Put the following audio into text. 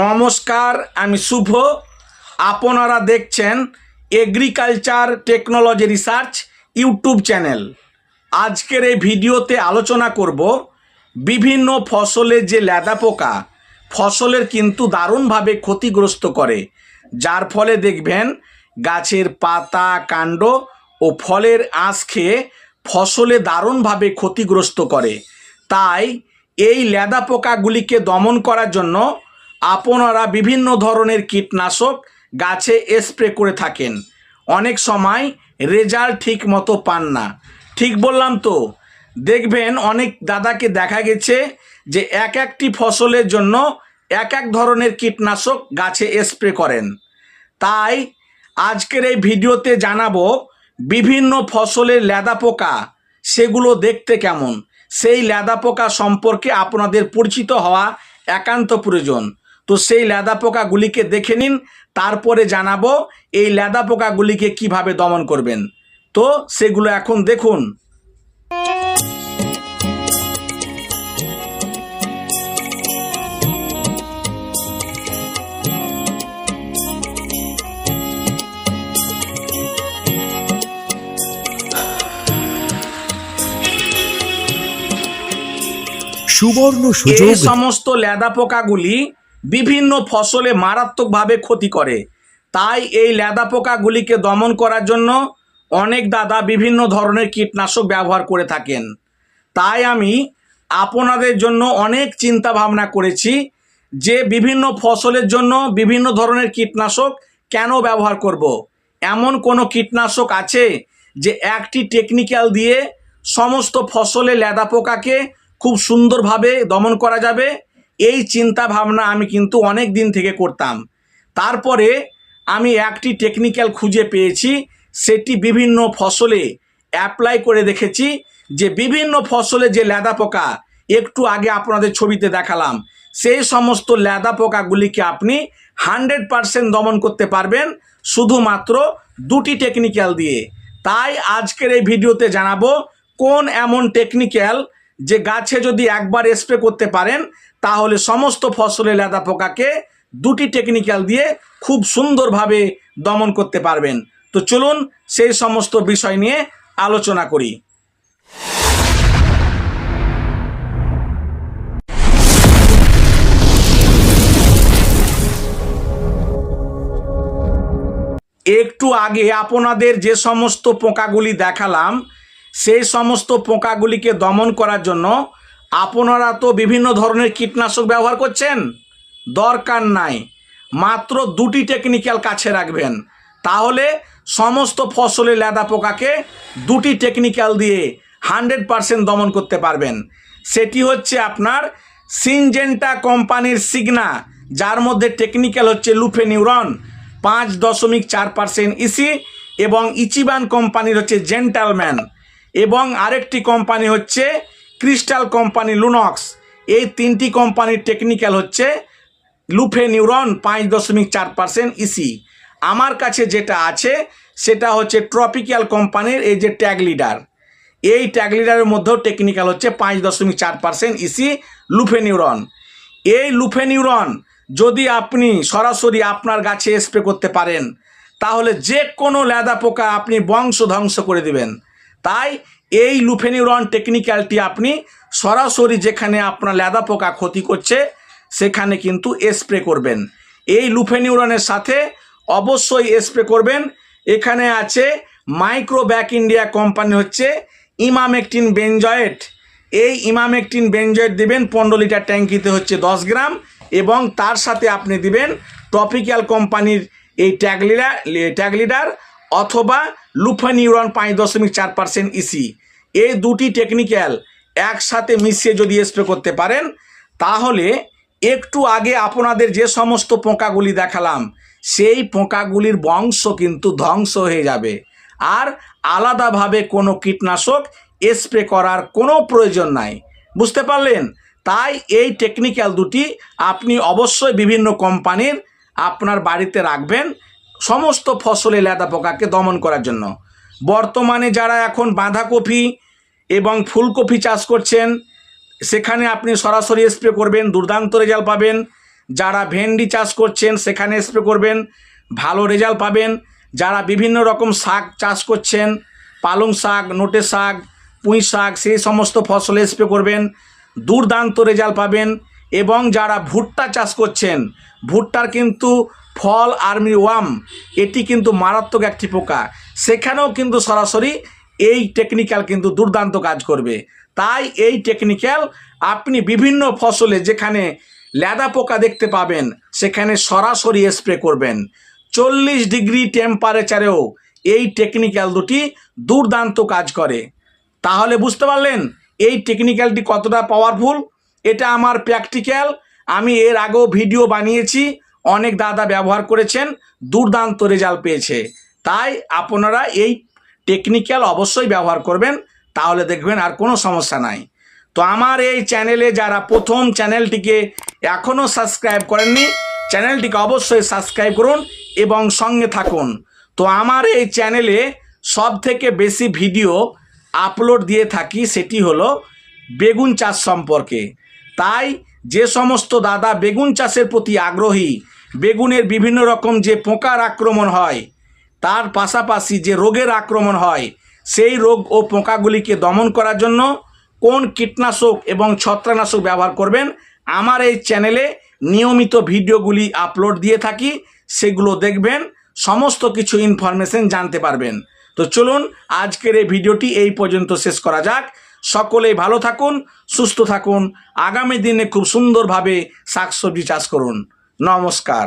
নমস্কার, আমি শুভ। আপনারা দেখছেন agriculture technology research YouTube channel আজকের এই ভিডিওতে আলোচনা করব বিভিন্ন ফসলের যে ল্যাদা পোকা, ফসলের কিন্তু দারুণভাবে ক্ষতিগ্রস্ত করে। যার ফলে দেখবেন গাছের পাতা, কাণ্ড ও ফলের আঁশ খেয়ে ফসলে দারুণভাবে ক্ষতিগ্রস্ত করে। তাই এই ল্যাদা পোকাগুলিকে দমন করার জন্য আপনারা বিভিন্ন ধরনের কীটনাশক গাছে স্প্রে করে থাকেন। অনেক সময় রেজাল্ট ঠিক মতো পান না। ঠিক বললাম তো? দেখবেন অনেক দাদাকে দেখা গেছে যে এক একটি ফসলের জন্য এক এক ধরনের কীটনাশক গাছে স্প্রে করেন। তাই আজকের এই ভিডিওতে জানাব বিভিন্ন ফসলের ল্যাদা পোকা, সেগুলো দেখতে কেমন? সেই ল্যাদা পোকা সম্পর্কে আপনাদের পরিচিত হওয়া একান্ত প্রয়োজন। তো সেই ল্যাদা পোকাগুলিকে দেখে নিন তারপরে জানাব এই ল্যাদা পোকাগুলিকে কীভাবে দমন করবেন। তো সেগুলো এখন দেখুন। সুবর্ণ এই সমস্ত ল্যাদা পোকাগুলি বিভিন্ন ফসলে মারাত্মকভাবে ক্ষতি করে। তাই এই লেদা পোকাগুলিকে দমন করার জন্য অনেক দাদা বিভিন্ন ধরনের কীটনাশক ব্যবহার করে থাকেন। তাই আমি আপনাদের জন্য অনেক চিন্তা ভাবনা করেছি যে বিভিন্ন ফসলের জন্য বিভিন্ন ধরনের কীটনাশক কেন ব্যবহার করব। এমন কোনো কীটনাশক আছে যে একটি টেকনিক্যাল দিয়ে সমস্ত ফসলে লেদা পোকাকে খুব সুন্দরভাবে দমন করা যাবে? এই চিন্তা ভাবনা আমি কিন্তু অনেক দিন থেকে করতাম। তারপরে আমি একটি টেকনিক্যাল খুঁজে পেয়েছি, সেটি বিভিন্ন ফসলে অ্যাপ্লাই করে দেখেছি যে বিভিন্ন ফসলে যে ল্যাদা পোকা, একটু আগে আপনাদের ছবিতে দেখালাম, সেই সমস্ত ল্যাদা পোকাগুলিকে আপনি হান্ড্রেড পারসেন্ট দমন করতে পারবেন শুধুমাত্র দুটি টেকনিক্যাল দিয়ে। তাই আজকের এই ভিডিওতে জানাব কোন এমন টেকনিক্যাল যে গাছে যদি একবার স্প্রে করতে পারেন তাহলে সমস্ত ফসলে লেদা পোকাকে দুটি টেকনিক্যাল দিয়ে খুব সুন্দরভাবে দমন করতে পারবেন। তো চলুন সেই সমস্ত বিষয় নিয়ে আলোচনা করি। একটু আগে আপনাদের যে সমস্ত পোকাগুলি দেখালাম, সেই সমস্ত পোকাগুলিকে দমন করার জন্য আপনারা তো বিভিন্ন ধরনের কীটনাশক ব্যবহার করছেন? দরকার নাই। মাত্র দুটি টেকনিক্যাল কাছে রাখবেন। তাহলে সমস্ত ফসলে লেদা পোকাকে দুটি টেকনিক্যাল দিয়ে হান্ড্রেড পারসেন্ট দমন করতে পারবেন। সেটি হচ্ছে আপনার সিনজেন্টা কোম্পানির সিগনা যার মধ্যে টেকনিক্যাল হচ্ছে লুফে নিউরন, পাঁচ দশমিক চার পার্সেন্ট ইসি এবং ইচিবান কোম্পানির হচ্ছে জেন্টালম্যান এবং আরেকটি কোম্পানি হচ্ছে ক্রিস্টাল কোম্পানি লুনক্স। এই তিনটি কোম্পানির টেকনিক্যাল হচ্ছে লুফে নিউরন পাঁচ দশমিক চার পার্সেন্ট ইসি আমার কাছে যেটা আছে, সেটা হচ্ছে ট্রপিক্যাল কোম্পানির এই যে ট্যাগ লিডার। এই ট্যাগ লিডারের মধ্যেও টেকনিক্যাল হচ্ছে পাঁচ দশমিক চার পার্সেন্ট ইসি লুফে নিউরন। এই লুফে নিউরন যদি আপনি সরাসরি আপনার গাছে স্প্রে করতে পারেন, তাহলে যে কোনো ল্যাদা পোকা আপনি বংশ ধ্বংস করে দিবেন। তাই এই লুফেনিউরন টেকনিক্যালটি আপনি সরাসরি যেখানে আপনার ল্যাদা পোকা ক্ষতি করছে, সেখানে কিন্তু স্প্রে করবেন। এই লুফেনিউরনের সাথে অবশ্যই স্প্রে করবেন। এখানে আছে মাইক্রো ব্যাক ইন্ডিয়া কোম্পানি হচ্ছে ইমামেকটিন বেনজয়েট এই ইমামেকটিন বেনজয়েট দিবেন পনেরো লিটার ট্যাঙ্কিতে হচ্ছে দশ গ্রাম এবং তার সাথে আপনি দিবেন টপিক্যাল কোম্পানির এই ট্যাগলিডার ট্যাগলিডার অথবা লুফানিউরন পাঁচ দশমিক চার পার্সেন্ট ইসি এই দুটি টেকনিক্যাল একসাথে মিশিয়ে যদি স্প্রে করতে পারেন, তাহলে একটু আগে আপনাদের যে সমস্ত পোকাগুলি দেখালাম, সেই পোকাগুলির বংশ কিন্তু ধ্বংস হয়ে যাবে। আর আলাদাভাবে কোনো কীটনাশক স্প্রে করার কোনো প্রয়োজন নাই। বুঝতে পারলেন? তাই এই টেকনিক্যাল দুটি আপনি অবশ্যই বিভিন্ন কোম্পানির আপনার বাড়িতে রাখবেন সমস্ত ফসলে লেদা পোকাকে দমন করার জন্য। বর্তমানে যারা এখন বাঁধাকপি এবং ফুলকপি চাষ করছেন, সেখানে আপনি সরাসরি স্প্রে করবেন দুর্দান্ত রেজাল্ট পাবেন। যারা ভেন্ডি চাষ করছেন, সেখানে স্প্রে করবেন, ভালো রেজাল্ট পাবেন। যারা বিভিন্ন রকম শাক চাষ করছেন, পালং শাক, নোটে শাক, পুঁই শাক, সেই সমস্ত ফসলে স্প্রে করবেন, দুর্দান্ত রেজাল্ট পাবেন। এবং যারা ভুট্টা চাষ করছেন, ভুট্টার কিন্তু ফল আর্মি ওয়াম এটি কিন্তু মারাত্মক একটি পোকা। সেখানেও কিন্তু সরাসরি এই টেকনিক্যাল কিন্তু দুর্দান্ত কাজ করবে। তাই এই টেকনিক্যাল আপনি বিভিন্ন ফসলে যেখানে ল্যাদা পোকা দেখতে পাবেন, সেখানে সরাসরি স্প্রে করবেন। চল্লিশ ডিগ্রি টেম্পারেচারেও এই টেকনিক্যাল দুটি দুর্দান্ত কাজ করে। তাহলে বুঝতে পারলেন, এই টেকনিক্যালটি কতটা পাওয়ারফুল এটা আমার প্র্যাকটিক্যাল আমি এর আগেও ভিডিও বানিয়েছি, অনেক দাদা ব্যবহার করেছেন, দুর্দান্ত রেজাল্ট পেয়েছে। তাই আপনারা এই টেকনিক্যাল অবশ্যই ব্যবহার করবেন, তাহলে দেখবেন আর কোনো সমস্যা নাই। তো আমার এই চ্যানেলে যারা প্রথম চ্যানেলটিকে এখনও সাবস্ক্রাইব করেননি চ্যানেলটিকে অবশ্যই সাবস্ক্রাইব করুন এবং সঙ্গে থাকুন। তো আমার এই চ্যানেলে সব থেকে বেশি ভিডিও আপলোড দিয়ে থাকি সেটি হলো বেগুন চাষ সম্পর্কে। তাই যে সমস্ত দাদা বেগুন চাষের প্রতি আগ্রহী, বেগুনের বিভিন্ন রকম যে পোকার আক্রমণ হয় তার পাশাপাশি যে রোগের আক্রমণ হয়, সেই রোগ ও পোকাগুলিকে দমন করার জন্য কোন কীটনাশক এবং ছত্রাকনাশক ব্যবহার করবেন, আমার এই চ্যানেলে নিয়মিত ভিডিওগুলি আপলোড দিয়ে থাকি, সেগুলো দেখবেন, সমস্ত কিছু ইনফরমেশন জানতে পারবেন। তো চলুন, আজকের এই ভিডিওটি এই পর্যন্ত শেষ করা যাক। সকলেই ভালো থাকুন, সুস্থ থাকুন, আগামী দিনে খুব সুন্দরভাবে শাকসবজি চাষ করুন। নমস্কার।